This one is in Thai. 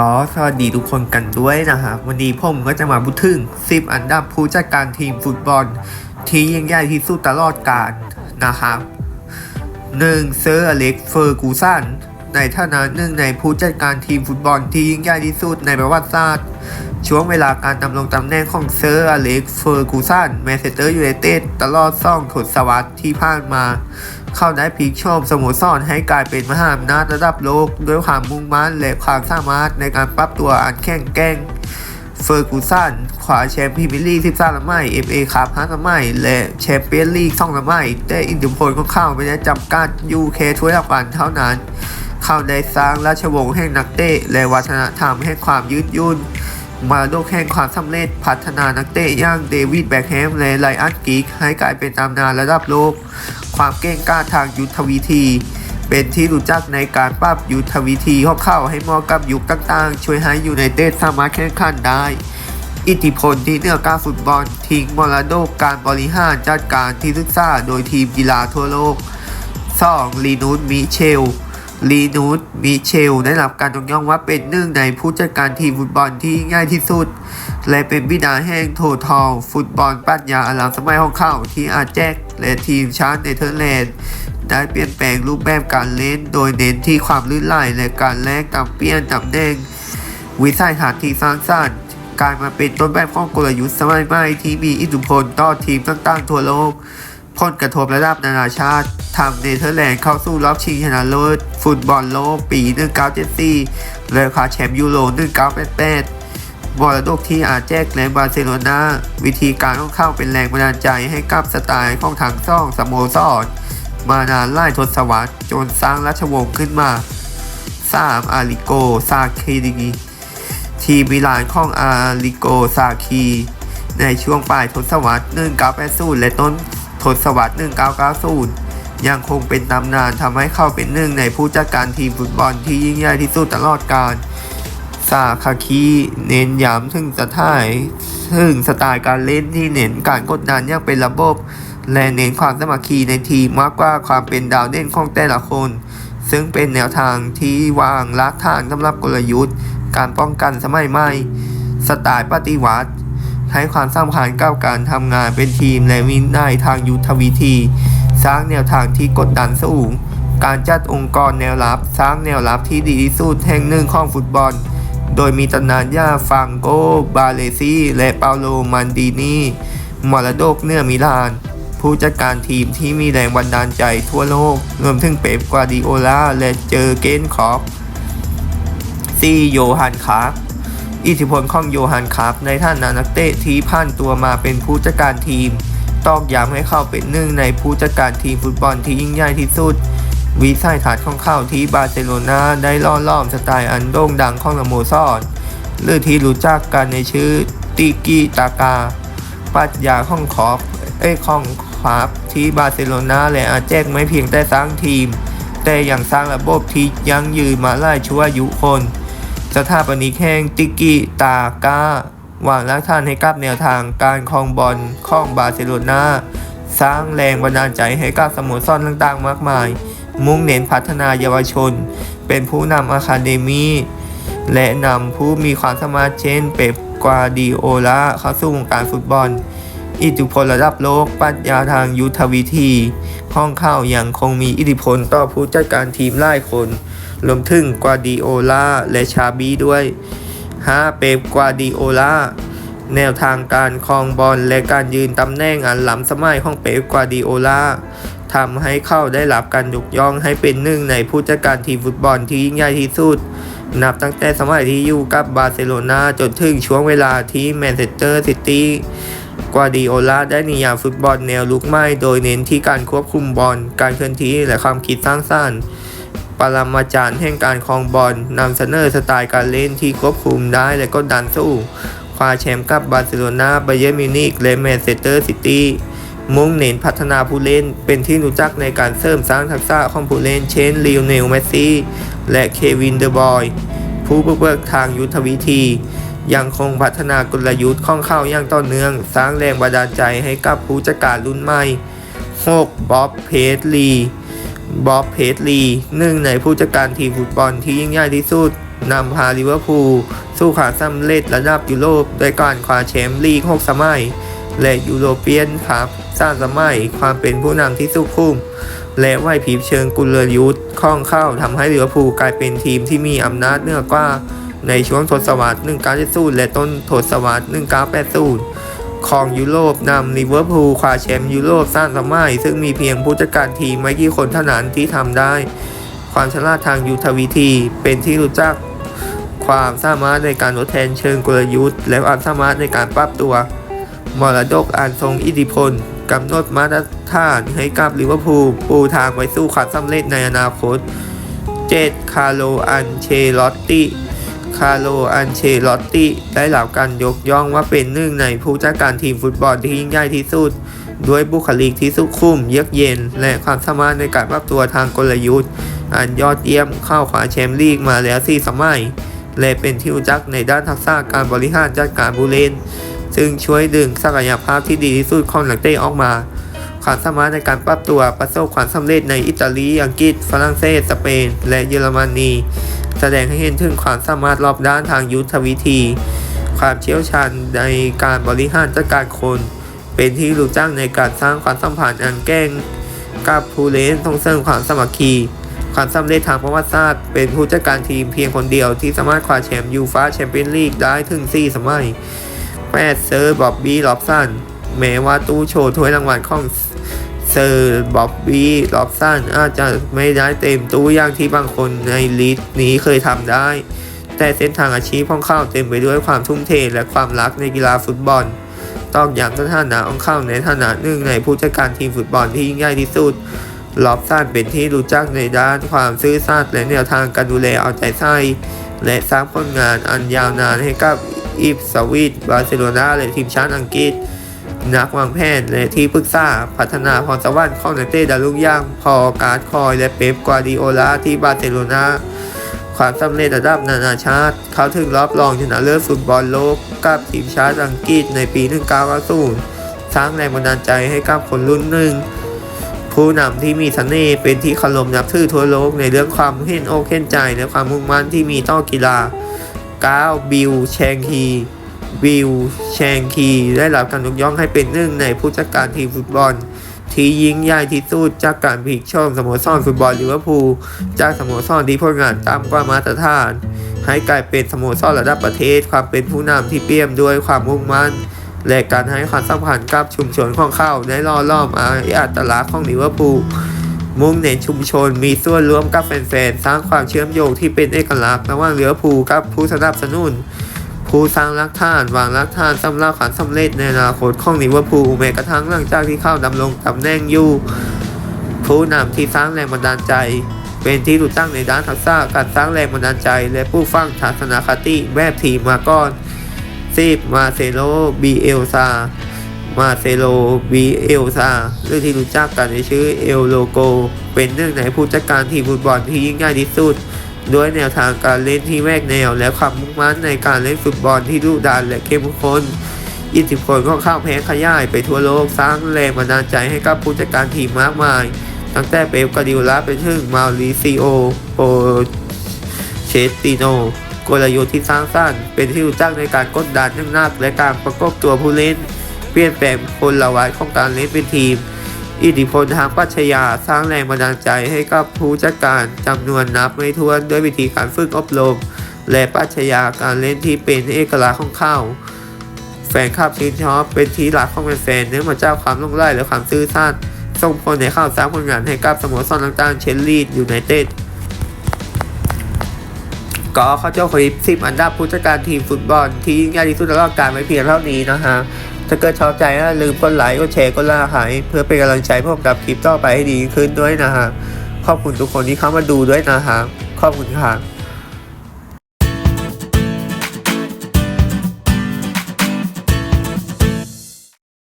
ก็สวัสดีทุกคนกันด้วยนะครับวันนี้ผมก็จะมาพูดถึง 10 อันดับผู้จัดการทีมฟุตบอล ที่ยิ่งใหญ่ที่สุดตลอดกาลนะครับ 1. เซอร์อเล็กเฟอร์กูสันในฐานะหนึ่งในผู้จัดการทีมฟุตบอลที่ยิ่งใหญ่ที่สุดในประวัติศาสตร์ ช่วงเวลาการดำรงตำแหน่งของเซอร์อเล็กเฟอร์กูสันแมนเชสเตอร์ยูไนเต็ดตลอดสองทศวรรษที่ผ่านมา เข้าได้พลิกโฉมสโมสรให้กลายเป็นมหาอำนาจระดับโลก ด้วยความมุ่งมั่นและความสามารถในการปรับตัวอันแข็งแกร่งเฟอร์กูสันคว้าแชมป์พรีเมียร์ลีก13สมัย FA คัพ5สมัย และแชมเปี้ยนลีก2สมัย แต่อิทธิพลของเขาไม่ได้จำกัดยู่แค่ถ้วยรางวัลเท่านั้น เขาได้สร้างราชวงศ์แห่งนักเตะ และวัฒนธรรมแห่งความยืดหยุ่นมาโดกแห่งความสำเร็จพัฒนานักเตะอย่างเดวิดแบ็คแฮมและไลอันกิกให้กลายเป็นตำนานระดับโลก ความเก่งกล้าทางยุทธวิธี เป็นที่รู้จักในการปรับยุทธวิธีของเขาให้เหมาะกับยุคต่างๆ ช่วยให้ยูไนเต็ดสามารถแข่งขันได้ อิทธิพลที่เหนือการฟุตบอลทิ้งมรดกการบริหารจัดการที่ศึกษาโดยทีมกีฬาทั่วโลก 2. ลีนูตมิเชล ลีนูสมิเชล ได้รับการยกย่องว่าเป็นหนึ่งในผู้จัดการทีมฟุตบอลที่ง่ายที่สุด และเป็นบิดาแห่งโททอลฟุตบอลปรัชญาอลามสมัยของเขาที่อาแจกและทีมชาติเนเธอร์แลนด์ ได้เปลี่ยนแปลงรูปแบบการเล่น โดยเน้นที่ความลื่นไหลและการแลกตามเปลี่ยนตำแหน่งวิสัยทัศน์ที่สร้างสรรค์กลายมาเป็นต้นแบบของกลยุทธ์สมัยใหม่ที่มีอิทธิพลต่อทีมต่างๆทั่วโลก ผลกระทบระดับนานาชาติทำเนเธอร์แลนด์เข้าสู่รอบชิงชนะเลิศฟุตบอลโลกปี 1974 และคว้าแชมป์ยูโร 1988มรดกที่อาจแจกและบาร์เซโลนาวิธีการของเข้าเป็นแรงบันดาลใจให้กับสไตล์ของทางซ่องสโมสรมานานหลายทศวรรษจนสร้างราชวงศ์ขึ้นมา 3. อาริโก ซาคีดีทีมมิลานของอาริโก ซาคี ในช่วงปลายทศวรรษ1980และต้น ทศวรรษ 1990 ยังคงเป็นตำนานทำให้เขาเป็นหนึ่งในผู้จัดการทีมฟุตบอลที่ยิ่งใหญ่ที่สุดตลอดกาลซาคาคีเน้นย้ำถึงสไตล์ถึงสไตล์การเล่นที่เน้นการกดดันอย่างเป็นระบบ และเน้นความสมัคคีในทีมมากกว่าความเป็นดาวเด่นของแต่ละคน ซึ่งเป็นแนวทางที่วางรากฐานสำหรับกลยุทธ์ การป้องกันสมัยใหม่ สไตล์ปฏิวัติ ให้ความสำคัญกับการทำงานเป็นทีมและวินัยทางยุทธวิธี สร้างแนวทางที่กดดันสูง การจัดองค์กรแนวรับ สร้างแนวรับที่ดีที่สุดแห่งหนึ่งของฟุตบอล โดยมีตำนานย่าฟังโก บาเลซีและเปาโลมันดีนีมรดกเนือมิลาน ผู้จัดการทีมที่มีแรงบันดาลใจทั่วโลก รวมถึงเป๊ปกวาดิโอลาและเจอเกนคอปซีโยฮันคาร์ อิทธิพลของโยฮันคาร์ฟในฐานะนักเตะที่ผ่านตัวมาเป็นผู้จัดการทีม ตอกย้ำให้เขาเป็นหนึ่งในผู้จัดการทีมฟุตบอลที่ยิ่งใหญ่ที่สุด วิสัยทัศน์ของเขาที่บาร์เซโลนาได้ล่อล่อมสไตล์อันโด่งดังของสโมสรหรือที่รู้จักกันในชื่อติกิตากาปรัชญาของคอปเอ้ยของคาร์ฟที่บาร์เซโลนาและอาแจกไม่เพียงแต่สร้างทีม แต่ยังสร้างระบบที่ยั่งยืนมาหลายชั่วอายุคน สถาปนิกแห่งติกิตาก้าวางรากฐานให้กับแนวทางการครองบอลของบาร์เซโลนาสร้างแรงบันดาลใจให้กับสโมสรต่างๆ มากมาย มุ่งเน้นพัฒนาเยาวชน เป็นผู้นำอาคาเดมีและนำผู้มีความสามารถเช่นเปปกวาดิโอลาเข้าสู่วงการฟุตบอล อิทธิพลระดับโลกปรัชญาทางยุทธวิธีห้องเข้ายังคงมีอิทธิพลต่อผู้จัดการทีมหลายคน รวมถึงกวาดิโอลาและชาบีด้วย 5. เปปกวาดิโอลาแนวทางการครองบอลและการยืนตำแหน่งอันล้ำสมัยของเปปกวาดิโอลาทำให้เขาได้รับการยกย่องให้เป็นหนึ่งในผู้จัดการทีมฟุตบอลที่ยิ่งใหญ่ที่สุด นับตั้งแต่สมัยที่อยู่กับบาร์เซโลนาจนถึงช่วงเวลาที่แมนเชสเตอร์ซิตี้กวาดิโอลาได้นิยามฟุตบอลแนวลุกไม้โดยเน้นที่การควบคุมบอล การเคลื่อนที่และความคิดสร้างสรรค์ ปรมาจารย์แห่งการครองบอลนำเสนอสไตล์การเล่นที่ควบคุมได้และก็ดันสู้ คว้าแชมป์กับบาร์เซโลนาไบเยร์มิวนิกและแมนเชสเตอร์ซิตี้มุ่งเน้นพัฒนาผู้เล่นเป็นที่รู้จักในการเสริมสร้างทักษะของผู้เล่น เช่นลีโอเนลเมสซี่และเควินเดอะบอยผู้เบิกทางยุทธวิธี ยังคงพัฒนากลยุทธ์ของเข้าอย่างต่อเนื่อง สร้างแรงบันดาลใจให้กับผู้จัดการรุ่นใหม่ 6. บ๊อบเพสลี บ๊อบเพสลีหนึ่งในผู้จัดการทีมฟุตบอลที่ยิ่งใหญ่ที่สุดนำพาลิเวอร์พูลสู่ควาสำเร็จระดับยุโรปโดยการคว้าแชมป์ลีก 6 สมัย และยูโรเปียนครับสร้างสมัยความเป็นผู้นำที่สุขุม และไหวพริบเชิงกุลยุทธ์คล่องเข้าทำให้ลิเวอร์พูลกลายเป็นทีมที่มีอำนาจเหนือกว่าในช่วงทศวรรษ 1970 และต้นทศวรรษ 1980 ของยุโรปนำลิเวอร์พูลคว้าแชมป์ยุโรปสร้างสมัย ซึ่งมีเพียงผู้จัดการทีมไม่กี่คนเท่านั้นที่ทำได้ ความฉลาดทางยุทธวิธี เป็นที่รู้จักความสามารถในการทดแทนเชิงกลยุทธ์ และความสามารถในการปรับตัว มรดกอันทรงอิทธิพลกำหนดมาตรฐานให้กับลิเวอร์พูลปูทางไว้สู่ความสำเร็จในอนาคต 7. คาร์โล อันเชลอตติ คาร์โล อันเชลอตติ ได้รับการยกย่องว่าเป็นหนึ่งในผู้จัดการทีมฟุตบอลที่ยิ่งใหญ่ที่สุด ด้วยบุคลิกที่สุขุม เยือกเย็น และความสามารถในการปรับตัวทางกลยุทธ์ อันยอดเยี่ยมเข้าคว้าแชมป์ลีกมาแล้ว4สมัย และเป็นที่รู้จักในด้านทักษะการบริหารจัดการผู้เล่น ซึ่งช่วยดึงศักยภาพที่ดีที่สุดของนักเตะออกมา ความสามารถในการปรับตัวประสบความสำเร็จในอิตาลี อังกฤษ ฝรั่งเศส สเปน และเยอรมนี แสดงให้เห็นถึงความสามารถรอบด้านทางยุทธวิธี ความเชี่ยวชาญในการบริหารจัดการคน เป็นที่รู้จักในการสร้างความสัมพันธ์อันแก่งกับผู้เล่นส่งเสริมความสมัครคีความสำเร็จทางประวัติศาสตร์เป็นผู้จัดการทีมเพียงคนเดียวที่สามารถคว้าแชมป์ยูฟ่าแชมเปี้ยนลีกได้ถึง 4 สมัย8เซอร์ บอบบี้ ล็อบสันแม้ว่าตู้โชว์ถ้วยรางวัลของ เซอร์บ๊อบบี้ล็อบสันอาจจะไม่ได้เต็มตู้อย่างที่บางคนในลีกนี้เคยทำได้ แต่เส้นทางอาชีพของเขาเต็มไปด้วยความทุ่มเทและความรักในกีฬาฟุตบอลตอกย้ำสถานะของเขาในฐานะหนึ่งในผู้จัดการทีมฟุตบอลที่ยิ่งใหญ่ที่สุดล็อบสันเป็นที่รู้จักในด้านความซื่อสัตย์และแนวทางการดูแลเอาใจใส่ และสร้างผลงานอันยาวนานให้กับอิฟสวิตบาร์เซโลนาและทีมชาติอังกฤษ นักวางแผนและที่ปรึกษาพัฒนาพรสวรรค์ของนักเตะดาวรุ่งย่างพอการ์ดคอยและเป๊ปกวาดิโอลาที่บาร์เซโลนาความสำเร็จระดับนานาชาติ เขาถึงรอบรองชนะเลิศฟุตบอลโลกกับทีมชาติอังกฤษในปี 1990สร้างแรงบันดาลใจให้กับคนรุ่นหนึ่ง ผู้นำที่มีเสน่ห์เป็นที่เคารพนับถือทั่วโลกในเรื่องความเห็นอกเห็นใจและความมุ่งมั่นที่มีต่อกีฬา 9. บิลแชงคี บิลแชงคีได้รับการยกย่องให้เป็นหนึ่งในผู้จัดการทีมฟุตบอล ที่ยิ่งใหญ่ที่สุดจากการพลิกช่องสโมสรฟุตบอลลิเวอร์พูลจากสโมสรที่ผลงานต่ำกว่ามาตรฐาน ให้กลายเป็นสโมสรระดับประเทศ ความเป็นผู้นำที่เปี่ยมด้วยความมุ่งมั่น และการให้ความสำคัญกับชุมชนของเขาได้ล่อล่อมอาอัตลักษณ์ของลิเวอร์พูลมุ่งเน้นชุมชนมีส่วนร่วมกับแฟนๆสร้างความเชื่อมโยงที่เป็นเอกลักษณ์ระหว่างลิเวอร์พูลกับผู้สนับสนุน ผู้สร้างรักฐานวางรักฐานสำหรับความสำเร็จในอนาคตของลิเวอร์พูลแม้กระทั่งหลังจากที่เข้าดำรงตำแหน่งอยู่ผู้นำที่สร้างแรงบันดาลใจ เป็นที่รู้จักในด้านทักษะการสร้างแรงบันดาลใจ และผู้ฟังทัศนคติแบบทีมมาก่อนซีบมาเซโลบีเอลซามาเซโลบีเอลซาหรือที่รู้จักกันในชื่อเอลโลโก เป็นหนึ่งในผู้จัดการทีมฟุตบอลที่ยิ่งใหญ่ที่สุด ด้วยแนวทางการเล่นที่แวกแนว และความมุ่งมั่นในการเล่นฟุตบอลที่ดุดันและเข้มข้นอิทธิพลของข้าวแพ้ขยายไปทั่วโลกสร้างแรงบันดาลใจให้กับผู้จัดการทีมมากมาย ตั้งแต่เป๊ปกาดิโอลาไปถึงมาริซิโอโปเชตติโนกลยุทธ์ที่สร้างสรรค์เป็นที่รู้จักในการกดดันอย่างหนักและการประกบตัวผู้เล่น เปลี่ยนแปลงพลวัตของการเล่นเป็นทีม อิทธิพลทางปัชญาสร้างแรงบันดาลใจให้กับผู้จัดการจำนวนนับไม่ถ้วนด้วยวิธีการฝึกอบรม และปัชญาการเล่นที่เป็นเอกลักษณ์ของเขาแฟนคลับชื่นชอบเป็นที่รักของแฟนเนื่องมาจากความลงไหลและความซื่อสัตย์ส่งผลในข่าวสร้างผลงานให้กับสโมสรต่างๆ เช่นลีดอยู่ในเต็ด ก็เขาเจ้าคลิป10อันดับผู้จัดการทีมฟุตบอลที่ยิ่งใหญ่ที่สุดในรอบการไม่เพียงเท่านี้นะฮะถ้าเกิดชอบใจก็ลืมกดไลค์กดแชร์กดล่าหายเพื่อเป็นกำลังใจพวกกับคลิปต่อไปให้ดีขึ้นด้วยนะฮะขอบคุณทุกคนที่เข้ามาดูด้วยนะฮะขอบคุณค่ะ